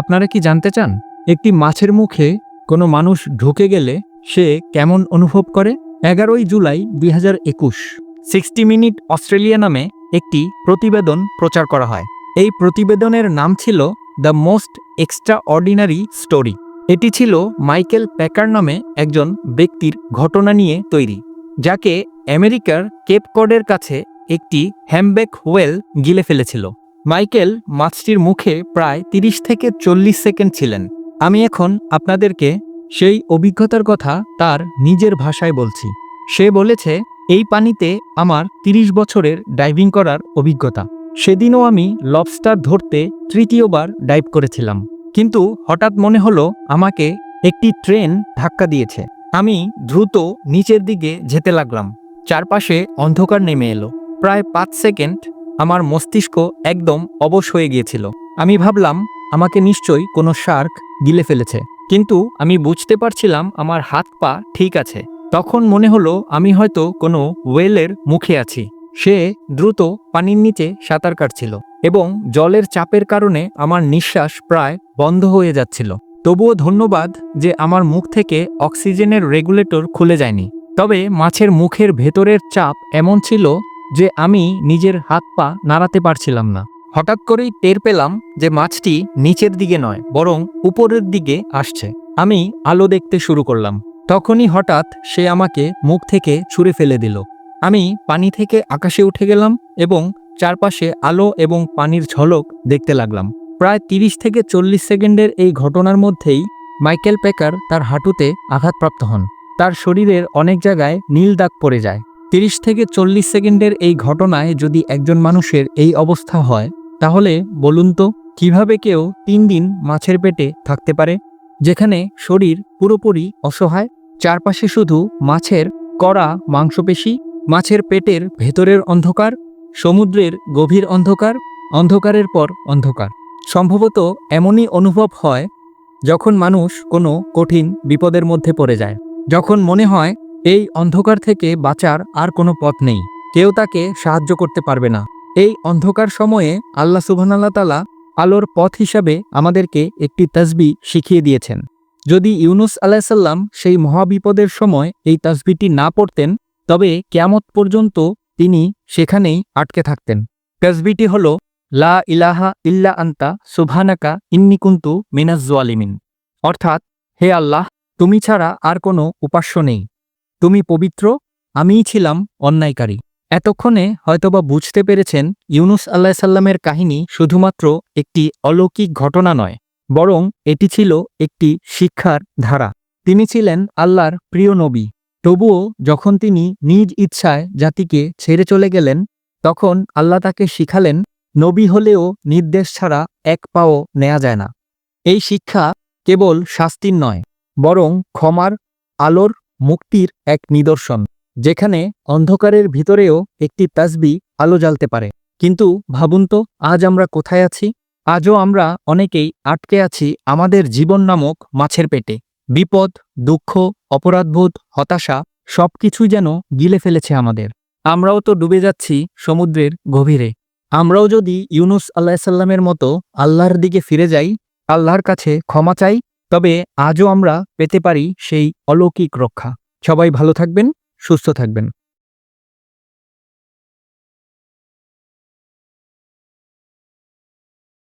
আপনারা কি জানতে চান, একটি মাছের মুখে কোনো মানুষ ঢুকে গেলে সে কেমন অনুভব করে? এগারোই জুলাই দুই হাজার একুশ, সিক্সটি মিনিট অস্ট্রেলিয়া নামে একটি প্রতিবেদন প্রচার করা হয়। এই প্রতিবেদনের নাম ছিল the most extraordinary story. এটি ছিল মাইকেল প্যাকার নামে একজন ব্যক্তির ঘটনা নিয়ে তৈরি, যাকে আমেরিকার কেপ কডের কাছে একটি হ্যামব্যাক হোয়েল গিলে ফেলেছিল। মাইকেল মাছটির মুখে প্রায় ৩০ থেকে চল্লিশ সেকেন্ড ছিলেন। আমি এখন আপনাদেরকে সেই অভিজ্ঞতার কথা তার নিজের ভাষায় বলছি। সে বলেছে, এই পানিতে আমার ৩০ বছরের ডাইভিং করার অভিজ্ঞতা। সেদিনও আমি লবস্টার ধরতে তৃতীয়বার ডাইভ করেছিলাম। কিন্তু হঠাৎ মনে হলো আমাকে একটি ট্রেন ধাক্কা দিয়েছে। আমি দ্রুত নিচের দিকে যেতে লাগলাম। চারপাশে অন্ধকার নেমে এলো। প্রায় পাঁচ সেকেন্ড আমার মস্তিষ্ক একদম অবশ হয়ে গিয়েছিল। আমি ভাবলাম, আমাকে নিশ্চয়ই কোনো শার্ক গিলে ফেলেছে। কিন্তু আমি বুঝতে পারছিলাম আমার হাত পা ঠিক আছে। তখন মনে হলো, আমি হয়তো কোনো ওয়েলের মুখে আছি। সে দ্রুত পানির নিচে সাঁতার কাটছিল এবং জলের চাপের কারণে আমার নিঃশ্বাস প্রায় বন্ধ হয়ে যাচ্ছিল। তবুও ধন্যবাদ যে আমার মুখ থেকে অক্সিজেনের রেগুলেটর খুলে যায়নি। তবে মাছের মুখের ভেতরের চাপ এমন ছিল যে আমি নিজের হাত পা নাড়াতে পারছিলাম না। হঠাৎ করেই টের পেলাম যে মাছটি নিচের দিকে নয়, বরং উপরের দিকে আসছে। আমি আলো দেখতে শুরু করলাম। তখনই হঠাৎ সে আমাকে মুখ থেকে ছুঁড়ে ফেলে দিল। আমি পানি থেকে আকাশে উঠে গেলাম এবং চারপাশে আলো এবং পানির ঝলক দেখতে লাগলাম। প্রায় ৩০ থেকে চল্লিশ সেকেন্ডের এই ঘটনার মধ্যেই মাইকেল পেকার তার হাঁটুতে আঘাতপ্রাপ্ত হন। তার শরীরের অনেক জায়গায় নীল দাগ পড়ে যায়। ৩০ থেকে চল্লিশ সেকেন্ডের এই ঘটনায় যদি একজন মানুষের এই অবস্থা হয়, তাহলে বলুন তো, কীভাবে কেউ তিন দিন মাছের পেটে থাকতে পারে? যেখানে শরীর পুরোপুরি অসহায়, চারপাশে শুধু মাছের কড়া মাংসপেশি, মাছের পেটের ভেতরের অন্ধকার, সমুদ্রের গভীর অন্ধকার, অন্ধকারের পর অন্ধকার। সম্ভবত এমনই অনুভব হয় যখন মানুষ কোনো কঠিন বিপদের মধ্যে পড়ে যায়। যখন মনে হয় এই অন্ধকার থেকে বাঁচার আর কোনো পথ নেই। কেউ তাকে সাহায্য করতে পারবে না। এই অন্ধকার সময়ে আল্লাহ সুবহানাল্লাহ তালা আলোর পথ হিসাবে আমাদেরকে একটি তসবি শিখিয়ে দিয়েছেন। যদি ইউনুস আলাহিসাল্লাম সেই মহাবিপদের সময় এই তসবিটি না পড়তেন, তবে কেয়ামত পর্যন্ত তিনি সেখানেই আটকে থাকতেন। তসবিটি হল, লা ইলাহা ইল্লা আন্তা সুবহানাকা ইন্নিকুন্তু মিনাজ্জোয়ালিমিন অর্থাৎ, হে আল্লাহ, তুমি ছাড়া আর কোনো উপাস্য নেই। তুমি পবিত্র? আমিই ছিলাম অন্যায়কারী। এতক্ষণে হয়তোবা বুঝতে পেরেছেন ইউনুস আল্লাহ সাল্লামের কাহিনী শুধুমাত্র একটি অলৌকিক ঘটনা নয়, বরং এটি ছিল একটি শিক্ষার ধারা। তিনি ছিলেন আল্লাহর প্রিয় নবী। তবুও যখন তিনি নিজ ইচ্ছায় জাতিকে ছেড়ে চলে গেলেন, তখন আল্লাহ তাকে শিখালেন, নবী হলেও নির্দেশ ছাড়া এক পাও নেয়া যায় না। এই শিক্ষা কেবল শাস্তির নয়, বরং ক্ষমার, আলোর মুক্তির এক নিদর্শন, যেখানে অন্ধকারের ভিতরেও একটি তাসবি আলো জ্বালতে পারে। কিন্তু ভাবুন তো, আজ আমরা কোথায় আছি? আজও আমরা অনেকেই আটকে আছি আমাদের জীবন নামক মাছের পেটে। বিপদ, দুঃখ, অপরাধবোধ, হতাশা সবকিছুই যেন গিলে ফেলেছে আমাদের। আমরাও তো ডুবে যাচ্ছি সমুদ্রের গভীরে। আমরাও যদি ইউনুস আল্লাহ সাল্লামের মতো আল্লাহর দিকে ফিরে যাই, আল্লাহর কাছে ক্ষমা চাই তবে আজও আমরা পেতে পারি সেই অলৌকিক রক্ষা। সবাই ভালো থাকবেন সুস্থ থাকবেন।